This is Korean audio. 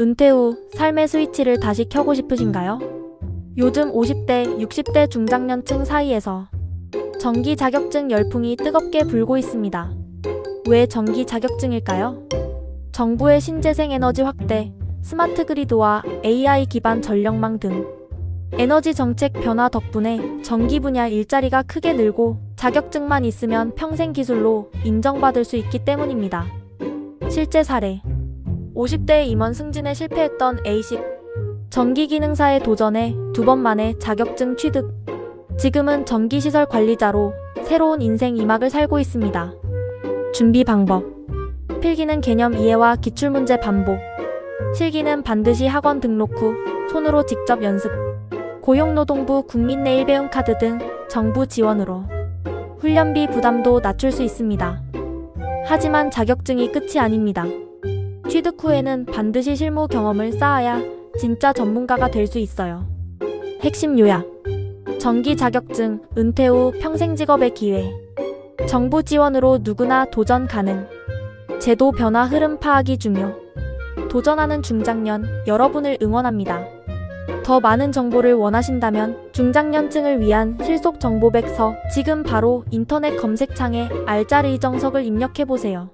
은퇴 후 삶의 스위치를 다시 켜고 싶으신가요? 요즘 50대, 60대 중장년층 사이에서 정기 자격증 열풍이 뜨겁게 불고 있습니다. 왜 정기 자격증일까요? 정부의 신재생 에너지 확대, 스마트 그리드와 AI 기반 전력망 등 에너지 정책 변화 덕분에 전기 분야 일자리가 크게 늘고 자격증만 있으면 평생 기술로 인정받을 수 있기 때문입니다. 실제 사례 50대 임원 승진에 실패했던 A식 전기기능사에 도전해 두 번 만에 자격증 취득 지금은 전기시설 관리자로 새로운 인생 2막을 살고 있습니다. 준비 방법 필기는 개념 이해와 기출문제 반복 실기는 반드시 학원 등록 후 손으로 직접 연습 고용노동부 국민내일배움 카드 등 정부 지원으로 훈련비 부담도 낮출 수 있습니다. 하지만 자격증이 끝이 아닙니다. 취득 후에는 반드시 실무 경험을 쌓아야 진짜 전문가가 될 수 있어요. 핵심 요약 정기 자격증, 은퇴 후 평생 직업의 기회 정부 지원으로 누구나 도전 가능 제도 변화 흐름 파악이 중요 도전하는 중장년 여러분을 응원합니다. 더 많은 정보를 원하신다면 중장년층을 위한 실속 정보백서 지금 바로 인터넷 검색창에 알짜리 정석을 입력해보세요.